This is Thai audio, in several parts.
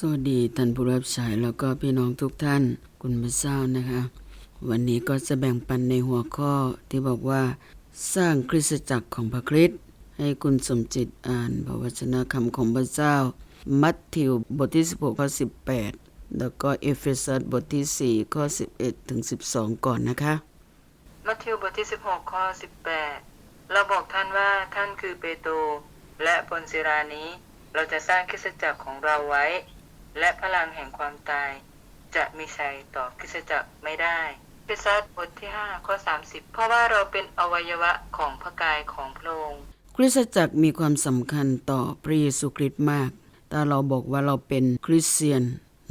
สวัสดีท่านผู้รับใช้แล้วก็พี่น้องทุกท่านคุณพระเจ้านะคะ วันนี้ก็จะแบ่งปันในหัวข้อที่บอกว่า สร้างคริสตจักรของพระคริสต์ให้คุณสมจิตอ่านพระวจนะคำของพระเจ้า มัทธิวบทที่ 16ข้อ18 แล้วก็เอเฟซัสบทที่ 4 ข้อ 11 ถึง 12 ก่อนนะคะ มัทธิวบทที่ 16 ข้อ 18 เราบอกท่านว่าท่านคือเปโตรและบนศิรานี้ เราจะสร้างคริสตจักรของเราไว้ และพลังแห่งความตาย จะมีชัยต่อคริสตจักรไม่ได้เอเฟซัสบทที่ 5 ข้อ 30 เพราะว่าเราเป็นอวัยวะของพระกายของพระองค์คริสตจักรมีความสำคัญต่อพระเยซูคริสต์มากถ้าเราบอกว่าเราเป็นคริสเตียน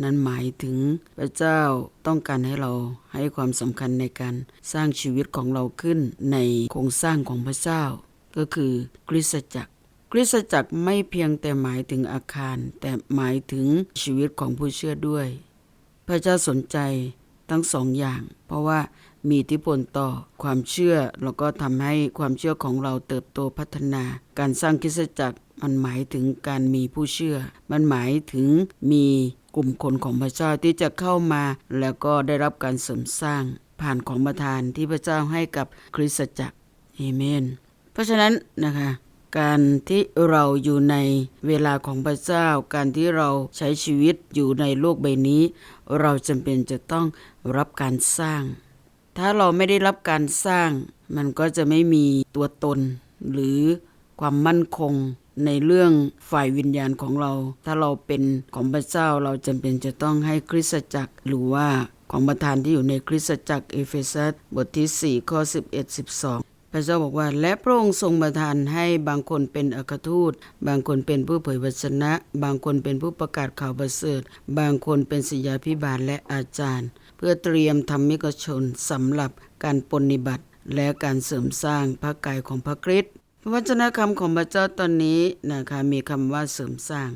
นั้นหมายถึงพระเจ้าต้องการให้เราให้ความสำคัญในการสร้างชีวิตของเราขึ้นในโครงสร้างของพระเจ้า ก็คือคริสตจักร คริสตจักรไม่เพียงแต่หมายถึงอาคาร แต่หมายถึงชีวิตของผู้เชื่อด้วย พระเจ้าสนใจทั้งสองอย่าง เพราะว่ามีอิทธิพลต่อความเชื่อแล้วก็ทำให้ความเชื่อของเราเติบโตพัฒนา การสร้างคริสตจักรมันหมายถึงการมีผู้เชื่อ มันหมายถึงมีกลุ่มคนของพระเจ้าที่จะเข้ามา แล้วก็ได้รับการเสริมสร้างผ่านของประทานที่พระเจ้าให้กับคริสตจักรเอเมน เพราะฉะนั้นนะคะ การที่เราอยู่ในเวลาของพระเจ้า การที่เราใช้ชีวิตอยู่ในโลกใบนี้ เราจำเป็นจะต้องรับการสร้าง ถ้าเราไม่ได้รับการสร้าง มันก็จะไม่มีตัวตน หรือความมั่นคงในเรื่องฝ่ายวิญญาณของเรา ถ้าเราเป็นของพระเจ้าเราจำเป็นจะต้องให้คริสตจักร หรือว่าของประธานที่อยู่ในคริสตจักรเอเฟซัสบทที่ 4 ข้อ 11 12 พระเจ้าบอกว่า และพระองค์ทรงประทานให้บางคนเป็นอัครทูต บางคนเป็นผู้เผยวจนะ บางคนเป็นผู้ประกาศข่าวประเสริฐ บางคนเป็นศิยาพิบาลและอาจารย์ เพื่อเตรียมธรรมิกชนสำหรับการปฏิบัติ และการเสริมสร้างพระกายของพระคริสต์พระวจนะคำของพระเจ้าตอนนี้นะคะมีคำว่าเสริมสร้าง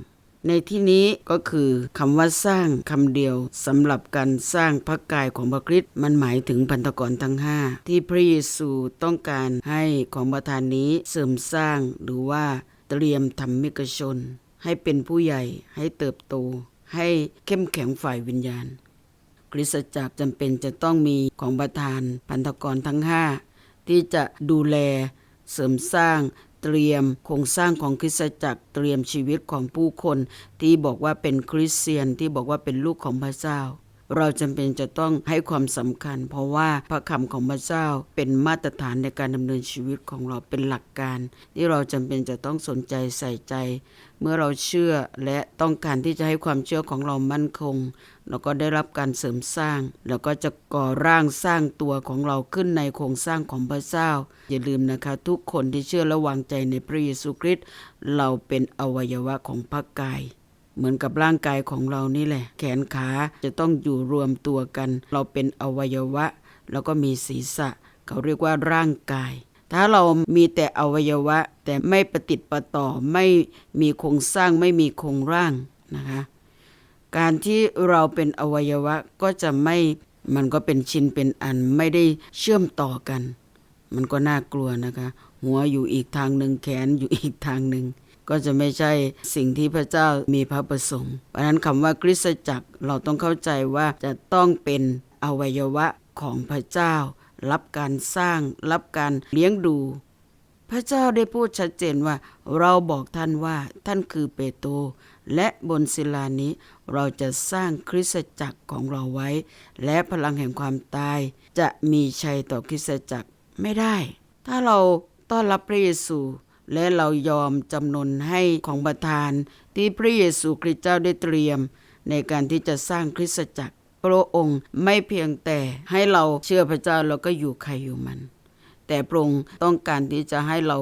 ในที่นี้ก็คือคำว่าสร้างคำเดียวสำหรับการสร้างพระกายของพระคริสต์มันหมายถึงพันธกรทั้งห้าที่พระเยซูต้องการให้ของประทานนี้เสริมสร้างหรือว่าเตรียมธรรมิกชน ให้เป็นผู้ใหญ่ให้เติบโต ให้เข้มแข็งฝ่ายวิญญาณ คริสตจักรจำเป็นจะต้องมีของประทานพันธกรทั้งห้าที่จะดูแลเสริมสร้าง เตรียมโครงสร้างของคริสตจักรเตรียมชีวิตของผู้คน ที่บอกว่าเป็นคริสเตียนที่บอกว่าเป็นลูกของพระเจ้า เราจำเป็นจะต้องให้ความสำคัญ เพราะว่าพระคำของพระเจ้าเป็นมาตรฐานในการดำเนินชีวิตของเราเป็นหลักการ ที่เราจำเป็นจะต้องสนใจใส่ใจ เมื่อเราเชื่อและต้องการที่จะให้ความเชื่อของเรามั่นคงแล้วก็ได้รับการเสริมสร้าง แล้วก็จะก่อร่างสร้างตัวของเราขึ้นในโครงสร้างของพระเจ้า อย่าลืมนะคะ ทุกคนที่เชื่อและวางใจในพระเยซูคริสต์เราเป็นอวัยวะของพระกาย เหมือนกับร่างกายของเรานี่แหละ แขนขาจะต้องอยู่รวมตัวกัน เราเป็นอวัยวะ แล้วก็มีศีรษะ เขาเรียกว่าร่างกาย ถ้าเรามีแต่อวัยวะ แต่ไม่ประติดประต่อไม่มีโครงสร้างไม่มีโครงร่างนะคะการที่เราเป็นอวัยวะก็จะไม่มันก็เป็นชิ้นเป็นอันไม่ได้เชื่อมต่อกัน มันก็น่ากลัวนะคะ หัวอยู่อีกทางหนึ่งแขนอยู่อีกทางหนึ่ง ก็จะไม่ใช่สิ่งที่พระเจ้ามีพระประสงค์เพราะนั้นคำว่าคริสตจักรเราต้องเข้าใจว่าจะต้องเป็นอวัยวะของพระเจ้า รับการสร้าง รับการเลี้ยงดู พระเจ้าได้พูดชัดเจนว่า เราบอกท่านว่าท่านคือเปโตรและบนศิลานี้เราจะสร้างคริสตจักรของเราไว้ และพลังแห่งความตาย จะมีชัยต่อคริสตจักรไม่ได้ ถ้าเราต้อนรับพระเยซู และเรายอมจำนนให้ของประทานที่พระเยซูคริสต์เจ้าได้เตรียม ในการที่จะสร้างคริสตจักร พระองค์ไม่เพียงแต่ให้เราเชื่อพระเจ้าแล้วก็อยู่ใครอยู่มัน แต่พระองค์ต้องการที่จะให้เรา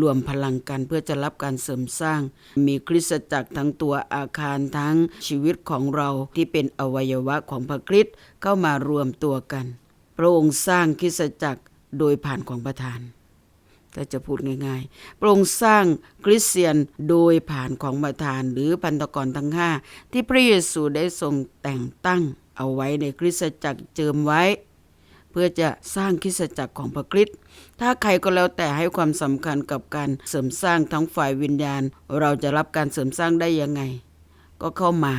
รวมพลังกันเพื่อจะรับการเสริมสร้าง มีคริสตจักรทั้งตัวอาคารทั้งชีวิตของเราที่เป็นอวัยวะของพระคริสต์เข้ามารวมตัวกัน พระองค์สร้างคริสตจักรโดยผ่านของประธาน ถ้าจะพูดง่ายๆ พระองค์สร้างคริสเตียนโดยผ่านของประธานหรือพันธกรทั้งห้าที่พระเยซูได้ทรงแต่งตั้งเอาไว้ในคริสตจักรเจิมไว้ เพื่อจะสร้างคริสตจักรของพระคริสต์ถ้าใครก็แล้วแต่ให้ความสำคัญกับการเสริมสร้างทั้งฝ่ายวิญญาณ เราจะรับการเสริมสร้างได้ยังไง ก็เข้ามา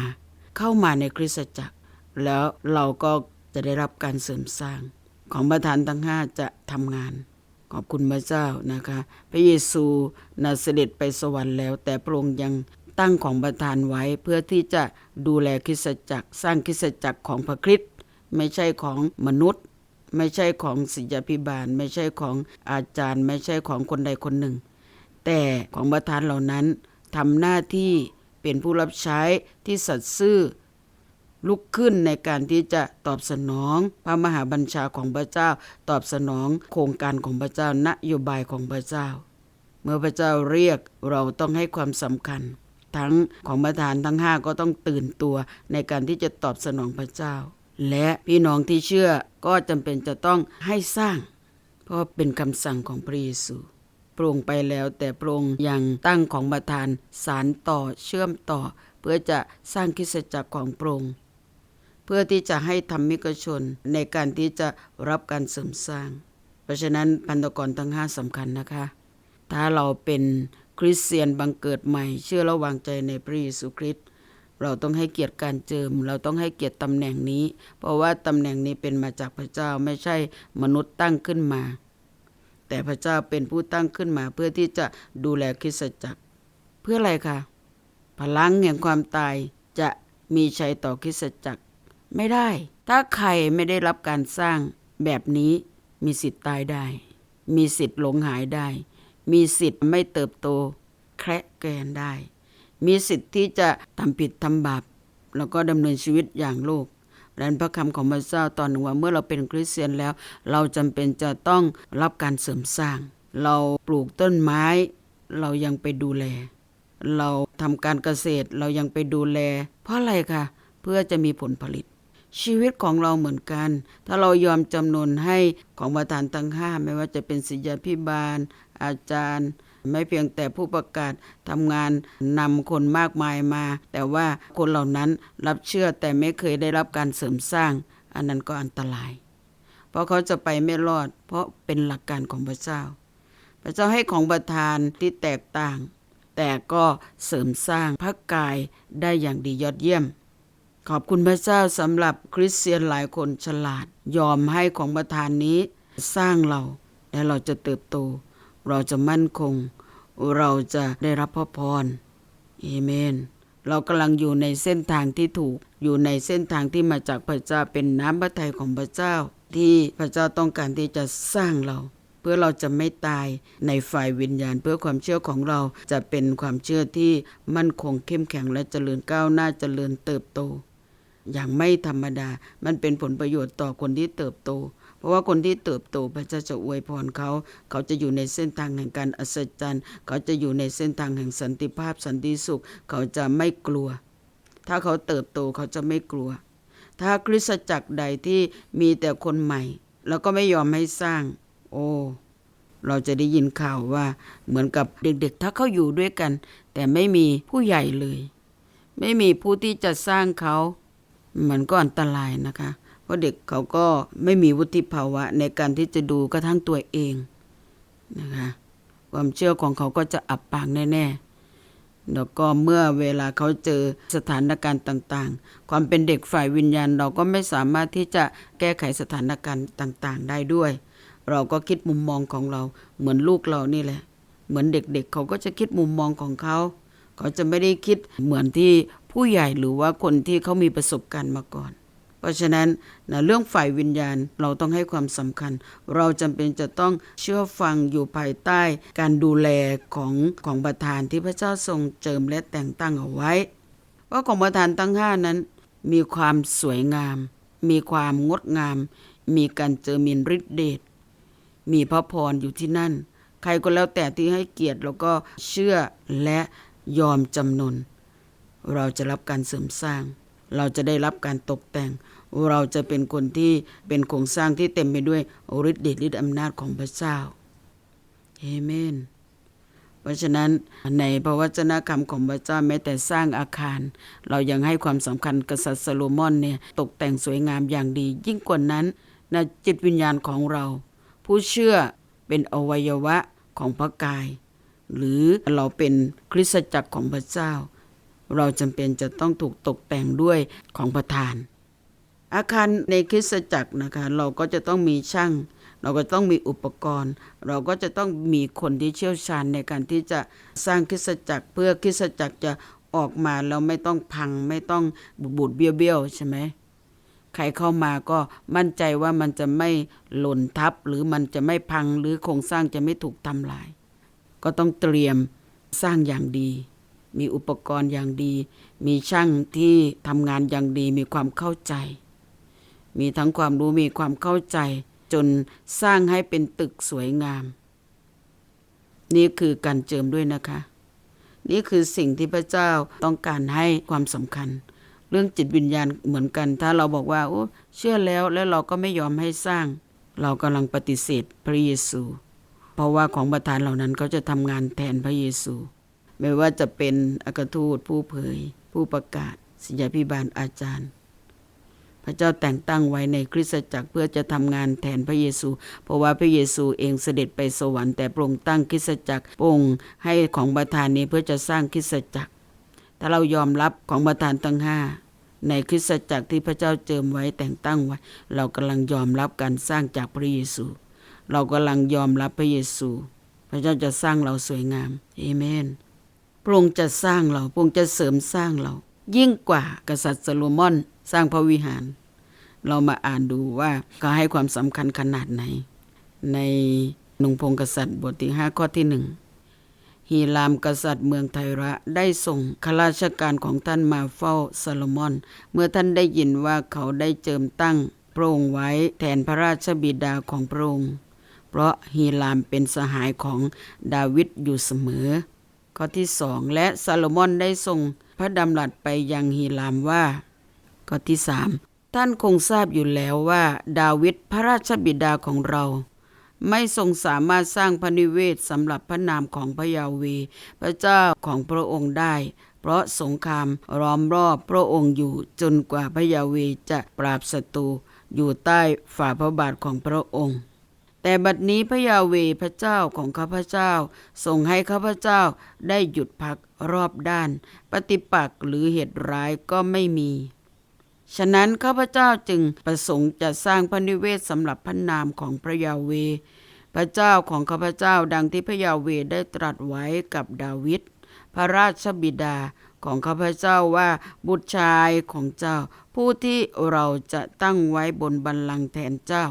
เข้ามาในคริสตจักร แล้วเราก็จะได้รับการเสริมสร้างของประธานทั้งห้าจะทำงาน อบคุณพระเจ้านะคะ พระเยซูนาเสด็จไปสวรรค์แล้ว แต่พระองค์ยังตั้งของประธานไว้เพื่อที่จะดูแลคริสตจักร สร้างคริสตจักรของพระคริสต์ไม่ใช่ของมนุษย์ ไม่ใช่ของศิษยาพิบาล ไม่ใช่ของอาจารย์ ไม่ใช่ของคนใดคนหนึ่ง แต่ของประธานเหล่านั้นทำหน้าที่เป็นผู้รับใช้ที่สัตย์ซื่อ ลุกขึ้นในการที่จะตอบสนองพระมหาบัญชาของพระเจ้า ตอบสนองโครงการของพระเจ้านโยบายของพระเจ้า เมื่อพระเจ้าเรียกเราต้องให้ความสำคัญ ทั้งของประธานทั้งห้าก็ต้องตื่นตัวในการที่จะตอบสนองพระเจ้า และพี่น้องที่เชื่อก็จำเป็นจะต้องให้สร้าง เพราะเป็นคำสั่งของพระเยซูพระองค์ไปแล้วแต่พระองค์ยังตั้งของประธานสารต่อเชื่อมต่อ เพื่อจะสร้างคริสตจักรของพระองค์ เพื่อที่จะให้ธรรมิกชนในการที่จะรับการเสริมสร้าง เพราะฉะนั้นพันธกรทั้งห้าสำคัญนะคะ ถ้าเราเป็นคริสเตียนบังเกิดใหม่ เชื่อและวางใจในพระเยซูคริสต์เราต้องให้เกียรติการเจิม เราต้องให้เกียรติตำแหน่งนี้ เพราะว่าตำแหน่งนี้เป็นมาจากพระเจ้าไม่ใช่มนุษย์ตั้งขึ้นมา แต่พระเจ้าเป็นผู้ตั้งขึ้นมา เพื่อที่จะดูแลคริสตจักร เพื่ออะไรคะพลังแห่งความตายจะมีชัยต่อคริสตจักร ไม่ได้ ถ้าใครไม่ได้รับการสร้างแบบนี้มีสิทธิ์ตายได้ มีสิทธิ์หลงหายได้ มีสิทธิ์ไม่เติบโต แคระแกนได้ มีสิทธิ์ที่จะทำผิดทำบาปแล้วก็ดำเนินชีวิตอย่างโลกดังนั้นพระคำของพระเจ้าตอนหนึ่งว่าเมื่อเราเป็นคริสเตียนแล้ว เราจำเป็นจะต้องรับการเสริมสร้าง เราปลูกต้นไม้ เรายังไปดูแล เราทำการเกษตรเรายังไปดูแล เพราะอะไรคะเพื่อจะมีผลผลิต ชีวิตของเราเหมือนกัน ถ้าเรายอมจำนนให้ของประธานตั้งห้าไม่ว่าจะเป็นศิษยาพิบาล อาจารย์ ไม่เพียงแต่ผู้ประกาศทำงานนำคนมากมายมา แต่ว่าคนเหล่านั้นรับเชื่อแต่ไม่เคยได้รับการเสริมสร้าง อันนั้นก็อันตราย เพราะเขาจะไปไม่รอด เพราะเป็นหลักการของพระเจ้า พระเจ้าให้ของประทานที่แตกต่าง แต่ก็เสริมสร้างพระกายได้อย่างดียอดเยี่ยม ขอบคุณพระเจ้าสำหรับคริสเตียนหลายคนฉลาด ยอมให้ของประทานนี้สร้างเรา และเราจะเติบโต เราจะมั่นคง เราจะได้รับพระพรเอเมน เรากำลังอยู่ในเส้นทางที่ถูก อยู่ในเส้นทางที่มาจากพระเจ้าเป็นน้ำพระทัยของพระเจ้า ที่พระเจ้าต้องการที่จะสร้างเรา เพื่อเราจะไม่ตายในฝ่ายวิญญาณ เพื่อความเชื่อของเราจะเป็นความเชื่อที่มั่นคงเข้มแข็งและเจริญก้าวหน้าเจริญเติบโต อย่างไม่ธรรมดา มันเป็นผลประโยชน์ต่อคนที่เติบโต เพราะว่าคนที่เติบโตพระเจ้าจะอวยพรเขา เขาจะอยู่ในเส้นทางแห่งการอัศจรรย์ เขาจะอยู่ในเส้นทางแห่งสันติภาพสันติสุข เขาจะไม่กลัว ถ้าเขาเติบโตเขาจะไม่กลัว ถ้าคริสตจักรใดที่มีแต่คนใหม่ แล้วก็ไม่ยอมให้สร้าง โอ้เราจะได้ยินข่าวว่าเหมือนกับเด็กๆ ถ้าเขาอยู่ด้วยกัน แต่ไม่มีผู้ใหญ่เลย ไม่มีผู้ที่จะสร้างเขา มันก็อันตรายนะคะ เพราะเด็กเขาก็ไม่มีวุฒิภาวะในการที่จะดูกระทั่งตัวเองนะคะความเชื่อของเขาก็จะอับปางแน่ๆแล้วก็เมื่อเวลาเขาเจอสถานการณ์ต่างๆ ความเป็นเด็กฝ่ายวิญญาณเราก็ไม่สามารถที่จะแก้ไขสถานการณ์ต่างๆ ได้ด้วย เราก็คิดมุมมองของเราเหมือนลูกเรานี่แหละ เหมือนเด็กๆเขาก็จะคิดมุมมองของเขา เขาจะไม่ได้คิดเหมือนที่ ผู้ใหญ่หรือว่าคนที่เขามีประสบการณ์มาก่อน เพราะฉะนั้นนะเรื่องฝ่ายวิญญาณเราต้องให้ความสำคัญ เราจำเป็นจะต้องเชื่อฟังอยู่ภายใต้การดูแลของของประธานที่พระเจ้าทรงเจิมและแต่งตั้งเอาไว้เพราะของประธานทั้งห้านั้น มีความสวยงาม มีความงดงาม มีการเจอมินฤทธิเดชมีพระพรอยู่ที่นั่น ใครก็แล้วแต่ที่ให้เกียรติแล้วก็เชื่อและยอมจำนน เราจะรับการเสริมสร้าง เราจะได้รับการตกแต่ง เราจะเป็นคนที่เป็นโครงสร้างที่เต็มไปด้วยฤทธิ์เดชฤทธิ์อำนาจของพระเจ้าเอเมนเพราะฉะนั้นในพระวจนะคำของพระเจ้าแม้แต่สร้างอาคาร เรายังให้ความสำคัญกษัตริย์ซาโลมอนเนี่ยตกแต่งสวยงามอย่างดี ยิ่งกว่านั้นนะจิตวิญญาณของเรา ผู้เชื่อเป็นอวัยวะของพระกาย หรือเราเป็นคริสตจักรของพระเจ้า เราจำเป็นจะต้องถูกตกแต่งด้วยของประทาน อาคารในคริสตจักรนะคะ เราก็จะต้องมีช่าง เราก็ต้องมีอุปกรณ์ เราก็จะต้องมีคนที่เชี่ยวชาญในการที่จะสร้างคริสตจักร เพื่อคริสตจักรจะออกมาแล้วไม่ต้องพังไม่ต้องบูดบูดเบี้ยวเบี้ยวใช่ไหมใครเข้ามาก็มั่นใจว่ามันจะไม่หล่นทับ หรือมันจะไม่พังหรือโครงสร้างจะไม่ถูกทำลาย ก็ต้องเตรียมสร้างอย่างดี มีอุปกรณ์อย่างดี มีช่างที่ทำงานอย่างดีมีความเข้าใจ มีทั้งความรู้มีความเข้าใจ จนสร้างให้เป็นตึกสวยงาม นี่คือการเจิมด้วยนะคะ นี่คือสิ่งที่พระเจ้าต้องการให้ความสำคัญ เรื่องจิตวิญญาณเหมือนกัน ถ้าเราบอกว่าโอ้เชื่อแล้วแล้วเราก็ไม่ยอมให้สร้าง เรากำลังปฏิเสธพระเยซู เพราะว่าของประทานเหล่านั้นเขาจะทำงานแทนพระเยซู ไม่ว่าจะเป็นอัครทูตผู้เผย ผู้ประกาศศิษยาพิบาลอาจารย์ พระเจ้าแต่งตั้งไว้ในคริสตจักรเพื่อจะทำงานแทนพระเยซู เพราะว่าพระเยซูเองเสด็จไปสวรรค์แต่พรงตั้งคริสตจักรพรงให้ของประทานนี้เพื่อจะสร้างคริสตจักร ถ้าเรายอมรับของประทานตั้งห้าในคริสตจักรที่พระเจ้าเจิมไว้แต่งตั้งไว้ เรากำลังยอมรับการสร้างจากพระเยซู เรากำลังยอมรับพระเยซู พระเจ้าจะสร้างเราสวยงามเอเมน พระองค์จะสร้างเรา พระองค์จะเสริมสร้างเรา ยิ่งกว่ากษัตริย์โซโลมอนสร้างพระวิหาร เรามาอ่านดูว่าเขาให้ความสำคัญขนาดไหน ในหนุ่งพงกษัตริย์บทที่ห้าข้อที่หนึ่งฮีรามกษัตริย์เมืองไทระได้ส่งข้าราชการของท่านมาเฝ้าโซโลมอน เมื่อท่านได้ยินว่าเขาได้เจิมตั้งพระองค์ไว้แทนพระราชบิดาของพระองค์ เพราะฮีรามเป็นสหายของดาวิดอยู่เสมอ ข้อที่สองและซาโลมอนได้ส่งพระดำรัสไปยังฮีรามว่า ข้อที่สามท่านคงทราบอยู่แล้วว่า ดาวิดพระราชบิดาของเรา ไม่ทรงสามารถสร้างพระนิเวศสำหรับพระนามของพระยาเวห์พระเจ้าของพระองค์ได้ เพราะสงครามล้อมรอบพระองค์อยู่จนกว่าพระยาเวห์จะปราบศัตรูอยู่ใต้ฝ่าพระบาทของพระองค์ แต่บัดนี้พระยาเวพระเจ้าของข้าพเจ้าทรงให้ข้าพเจ้าได้หยุดพักรอบด้าน ปฏิปักษ์หรือเหตุร้ายก็ไม่มี ฉะนั้นข้าพเจ้าจึงประสงค์จะสร้างพระนิเวศสำหรับพระนามของพระยาเว พระเจ้าของข้าพเจ้าดังที่พระยาเวได้ตรัสไว้กับดาวิดพระราชบิดาของข้าพเจ้าว่าบุตรชายของเจ้า ผู้ที่เราจะตั้งไว้บนบัลลังก์แทนเจ้า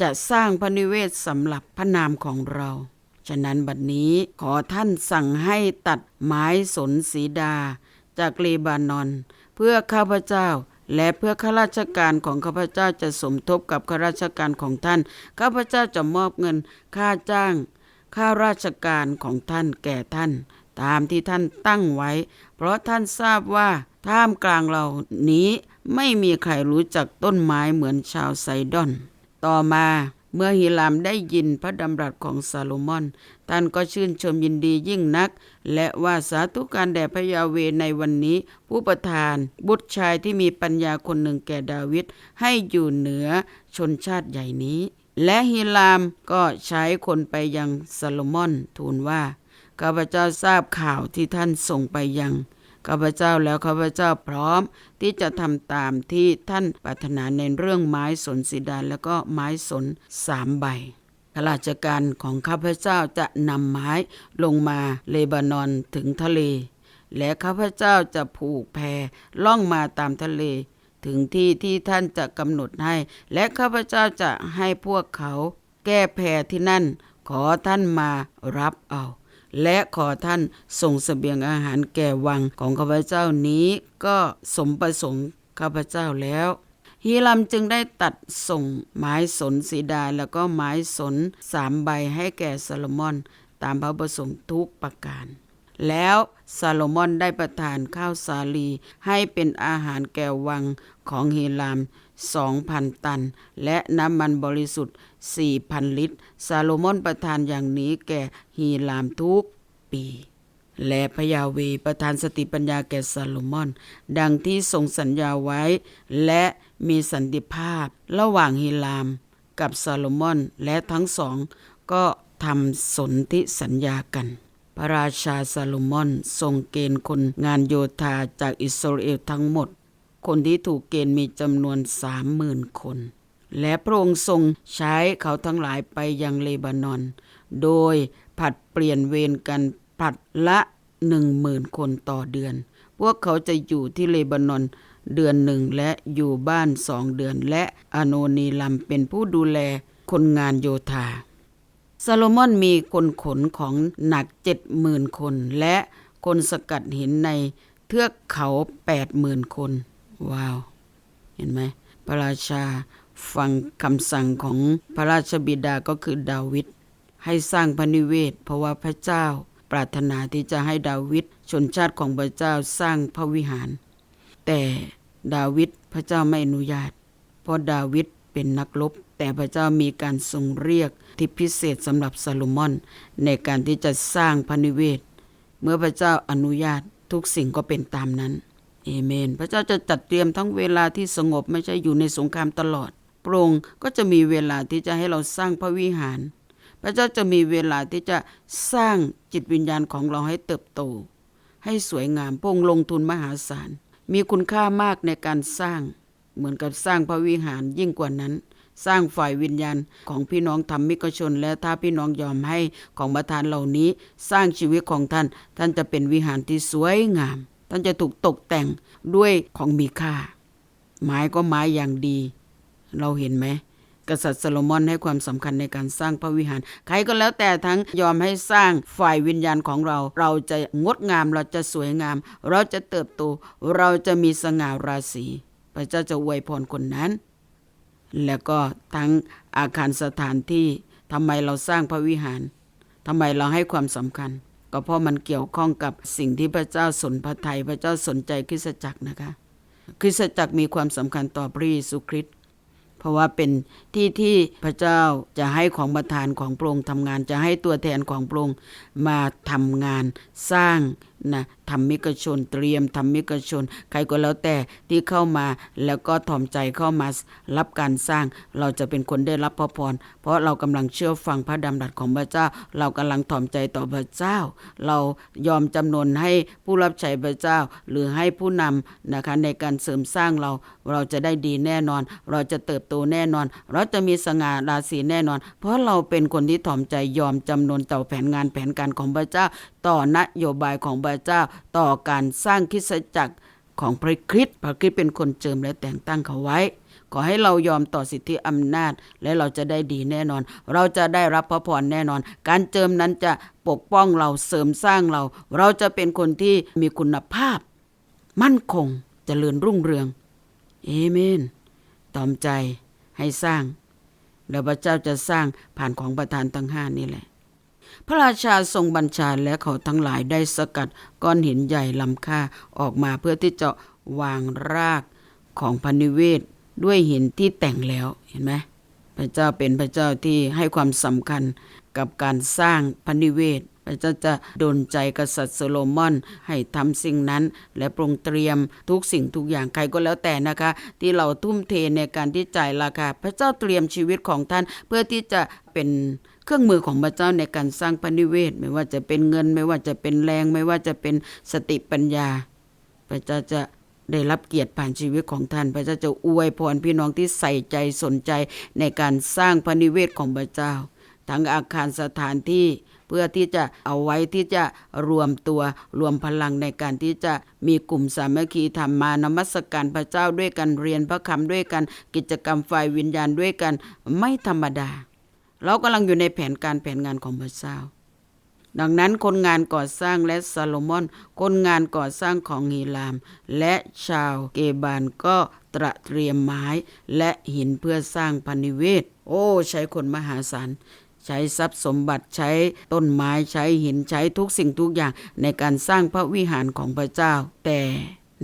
จะสร้างพระนิเวศสำหรับพระนามของเรา ฉะนั้นบัดนี้ขอท่านสั่งให้ตัดไม้สนสีดา จากเลบานอน เพื่อข้าพเจ้าและเพื่อข้าราชการของข้าพเจ้าจะสมทบกับข้าราชการของท่าน ข้าพเจ้าจะมอบเงินค่าจ้างข้าราชการของท่านแก่ท่าน ตามที่ท่านตั้งไว้ เพราะท่านทราบว่าท่ามกลางเรานี้ไม่มีใครรู้จักต้นไม้เหมือนชาวไซดอน ต่อมาเมื่อฮิรามได้ยินพระดำรัสของซาโลมอน ท่านก็ชื่นชมยินดียิ่งนัก และว่าสาธุการแด่พระยาเวในวันนี้ ผู้ประทาน บุตรชายที่มีปัญญาคนหนึ่งแก่ดาวิดให้อยู่เหนือชนชาติใหญ่นี้ และฮิรามก็ใช้คนไปยังซาโลมอนทูลว่า ข้าพเจ้าทราบข่าวที่ท่านส่งไปยัง ข้าพเจ้าแล้วข้าพเจ้าพร้อม ที่จะทำตามที่ท่านปรารถนาในเรื่องไม้สนสีดาแล้วก็ไม้สนสามใบข้าราชการของข้าพเจ้าจะนำไม้ลงมาเลบานอนถึงทะเล และข้าพเจ้าจะผูกแพล่องมาตามทะเล ถึงที่ที่ท่านจะกำหนดให้ และข้าพเจ้าจะให้พวกเขา แก้แพที่นั่น ขอท่านมารับเอา และขอท่านส่งเสบียงอาหารแก่วังของข้าพเจ้านี้ก็สมประสงค์ข้าพเจ้าแล้วฮีรัมจึงได้ตัดส่งไม้สนสีดาแล้วก็ไม้สนสามใบให้แก่ซาโลมอน ตามพระประสงค์ทุกประการ แล้วซาโลมอนได้ประทานข้าวสาลีให้เป็นอาหารแก่วังของฮีราม สองพันตัน และน้ำมันบริสุทธิ์สี่พันลิตร ซาโลมอนประทานอย่างนี้แก่ฮีรามทุกปี และพยาเวห์ประทานสติปัญญาแก่ซาโลมอน ดังที่ทรงสัญญาไว้ และมีสันติภาพระหว่างฮีรามกับซาโลมอนและทั้งสองก็ทำสนธิสัญญากัน พระราชาซาโลมอนทรงเกณฑ์คนงานโยธาจากอิสราเอลทั้งหมด คนที่ถูกเกณฑ์มีจำนวนสามหมื่นคน และพระองค์ทรงใช้เขาทั้งหลายไปยังเลบานอน โดยผัดเปลี่ยนเวรกันผัดละหนึ่งหมื่นคนต่อเดือน พวกเขาจะอยู่ที่เลบานอนเดือนหนึ่งและอยู่บ้านสองเดือน และอโนนีลัมเป็นผู้ดูแลคนงานโยธาซาโลมอนมีคนขนของหนักเจ็ดหมื่นคน และคนสกัดหินในเทือกเขาแปดหมื่นคน ว้าว เห็นไหมพระราชาฟังคำสั่งของพระราชบิดาก็คือดาวิดให้สร้างพระนิเวศ เพราะว่าพระเจ้าปรารถนาที่จะให้ดาวิดชนชาติของพระเจ้าสร้างพระวิหาร แต่ดาวิดพระเจ้าไม่อนุญาต เพราะดาวิดเป็นนักรบแต่พระเจ้ามีการทรงเรียกที่พิเศษสำหรับซาโลมอน ในการที่จะสร้างพระนิเวศ เมื่อพระเจ้าอนุญาตทุกสิ่งก็เป็นตามนั้น เอเมน พระเจ้าจะจัดเตรียมทั้งเวลาที่สงบไม่ใช่อยู่ในสงครามตลอดพระองค์ก็จะมีเวลาที่จะให้เราสร้างพระวิหาร พระเจ้าจะมีเวลาที่จะสร้างจิตวิญญาณของเราให้เติบโต ให้สวยงามพระองค์ลงทุนมหาศาล มีคุณค่ามากในการสร้าง เหมือนกับสร้างพระวิหารยิ่งกว่านั้น สร้างฝ่ายวิญญาณของพี่น้องธรรมิกชน และถ้าพี่น้องยอมให้ของประทานเหล่านี้ สร้างชีวิตของท่าน ท่านจะเป็นวิหารที่สวยงาม ท่านจะถูกตกแต่งด้วยของมีค่า ไม้ก็ไม้อย่างดี เราเห็นไหมกษัตริย์โซโลมอนให้ความสำคัญในการสร้างพระวิหาร ใครก็แล้วแต่ทั้งยอมให้สร้างฝ่ายวิญญาณของเรา เราจะงดงาม เราจะสวยงาม เราจะเติบโต เราจะมีสง่าราศี พระเจ้าจะอวยพรคนนั้น แล้วก็ทั้งอาคารสถานที่ทำไมเราสร้างพระวิหารทำไมเราให้ความสำคัญ ก็เพราะมันเกี่ยวข้องกับสิ่งที่พระเจ้าสนพระทัยพระเจ้าสนใจคริสตจักรนะคะ คริสตจักรมีความสำคัญต่อพระเยซูคริสต์เพราะว่าเป็นที่ที่พระเจ้าจะให้ของประทานของพระองค์ทำงานจะให้ตัวแทนของพระองค์มาทำงานสร้างนะธรรมิกชนเตรียมธรรมิกชน ใครก็แล้วแต่ที่เข้ามาแล้วก็ถ่อมใจเข้ามารับการสร้าง เราจะเป็นคนได้รับพระพร เพราะเรากำลังเชื่อฟังพระดำรัสของพระเจ้า เรากำลังถ่อมใจต่อพระเจ้า เรายอมจำนนให้ผู้รับใช้พระเจ้า หรือให้ผู้นำนะคะในการเสริมสร้างเราเราจะได้ดีแน่นอน เราจะเติบโตแน่นอน เราจะมีสง่าราศีแน่นอน เพราะเราเป็นคนที่ถ่อมใจยอมจำนนต่อแผนงานแผนการของพระเจ้า ต่อนโยบายของพระเจ้าต่อการสร้างคิสจักรของพระคริสต์พระคริสต์เป็นคนเจิมและแต่งตั้งเขาไว้ ขอให้เรายอมต่อสิทธิอำนาจและเราจะได้ดีแน่นอน เราจะได้รับพระพรแน่นอน การเจิมนั้นจะปกป้องเราเสริมสร้างเรา เราจะเป็นคนที่มีคุณภาพ มั่นคงจเจริญรุ่งเรืองเอเมนตอมใจให้สร้าง แล้วพระเจ้าจะสร้างผ่านของประทานทั้งห้านี่แหละ พระราชาทรงบัญชาและเขาทั้งหลายได้สกัดก้อนหินใหญ่ลำค่าออกมาเพื่อที่จะวางรากของพนิเวศด้วยหินที่แต่งแล้วเห็นไหมพระเจ้าเป็นพระเจ้าที่ให้ความสำคัญกับการสร้างพนิเวศพระเจ้าจะดลใจกษัตริย์โซโลมอนให้ทำสิ่งนั้น และปรงเตรียมทุกสิ่งทุกอย่างใครก็แล้วแต่นะคะ ที่เราทุ่มเทในการที่จ่ายราคา พระเจ้าเตรียมชีวิตของท่านเพื่อที่จะเป็น เครื่องมือของพระเจ้าในการสร้างพระนิเวศ ไม่ว่าจะเป็นเงิน ไม่ว่าจะเป็นแรง ไม่ว่าจะเป็นสติปัญญา พระเจ้าจะได้รับเกียรติผ่านชีวิตของท่าน พระเจ้าจะอวยพรพี่น้องที่ใส่ใจสนใจในการสร้างพระนิเวศของพระเจ้า ทั้งอาคารสถานที่เพื่อที่จะเอาไว้ที่จะรวมตัวรวมพลังในการที่จะมีกลุ่มสามัคคีธรรมมานมัสการพระเจ้าด้วยกันเรียนพระคำด้วยกัน กิจกรรมฝ่ายวิญญาณด้วยกันไม่ธรรมดา เรากำลังอยู่ในแผนการแผนงานของพระเจ้า ดังนั้นคนงานก่อสร้างและซาโลมอน คนงานก่อสร้างของฮีราม และชาวเกบานก็ตระเตรียมไม้และหินเพื่อสร้างพันิเวศ โอ้ ใช้คนมหาศาลใช้ทรัพย์สมบัติใช้ต้นไม้ใช้หินใช้ทุกสิ่งทุกอย่างในการสร้างพระวิหารของพระเจ้า แต่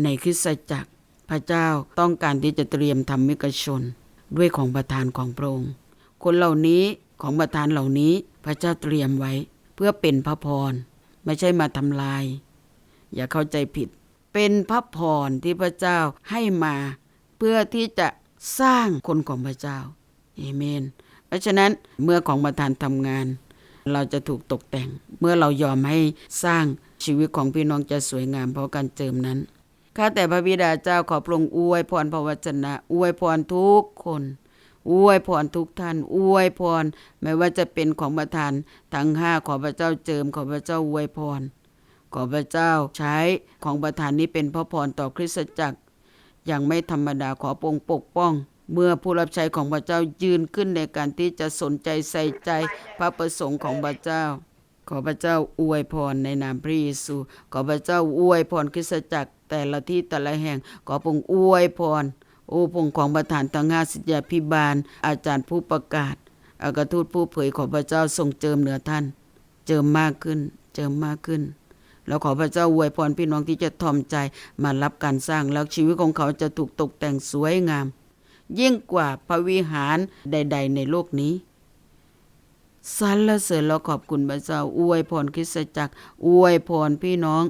ในคริสตจักรพระเจ้าต้องการที่จะเตรียมธรรมิกชน ด้วยของประทานของพระองค์คนเหล่านี้ ของประทานเหล่านี้พระเจ้าเตรียมไว้ เพื่อเป็นพระพร ไม่ใช่มาทำลาย อย่าเข้าใจผิด เป็นพระพรที่พระเจ้าให้มา เพื่อที่จะสร้างคนของพระเจ้าเอเมน เพราะฉะนั้นเมื่อของประทานทำงาน เราจะถูกตกแต่ง เมื่อเรายอมให้สร้างชีวิตของพี่น้องจะสวยงามเพราะการเจิมนั้นข้าแต่พระบิดาเจ้าขอพระองค์อวยพรพระวจนะอวยพรทุกคน อวยพรทุกท่านอวยพรไม่ว่าจะเป็นของประทานทั้งห้าขอพระเจ้าเจิมขอพระเจ้าอวยพรขอพระเจ้าใช้ของประทานนี้เป็นพระพรต่อคริสตจักร อย่างไม่ธรรมดาขอพระองปกป้อง เมื่อผู้รับใช้ของพระเจ้ายืนขึ้นในการที่จะสนใจใส่ใจพระประสงค์ของพระเจ้า ขอพระเจ้าอวยพรในนามพระเยซู ขอพระเจ้าอวยพรคริสตจักรแต่ละที่แต่ละแห่งขอพงอวยพร โอ้พงของประธานทั้งห้าสิทธยาพิบาล อาจารย์ผู้ประกาศ อากทูตผู้เผยขอพระเจ้าทรงเจิมเหนือท่าน เจิมมากขึ้น เจิมมากขึ้น แล้วขอพระเจ้าอวยพรพี่น้องที่จะทอมใจมารับการสร้างแล้วชีวิตของเขาจะถูกตกแต่งสวยงาม ยิ่งกว่าพระวิหารใด ๆ ในโลกนี้สรรเสริญเราขอบคุณพระเจ้าอวยพรคริสตจักรอวยพรพี่น้อง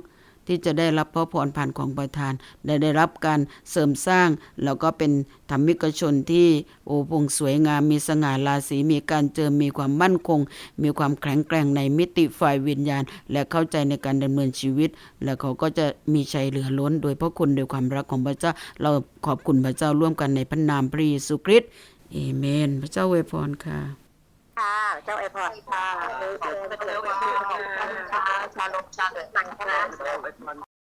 ที่จะได้รับพระพรผ่านของประทาน ได้ได้รับการเสริมสร้าง แล้วก็เป็นธรรมิกชนที่โอ้พงสวยงามมีสง่าราศีมีการเจิมมีความมั่นคง มีความแข็งแกร่งในมิติฝ่ายวิญญาณ และเข้าใจในการดำเนินชีวิต และเขาก็จะมีชัยเหลือล้น โดยพระคุณโดยความรักของพระเจ้า เราขอบคุณพระเจ้าร่วมกันในพระนามพระเยซูคริสต์เอเมน พระเจ้าอวพรค่ะ ค่ะ เจ้าไอพอดค่ะเออเออเออเออชาลงชาเหลืองตังค่ะ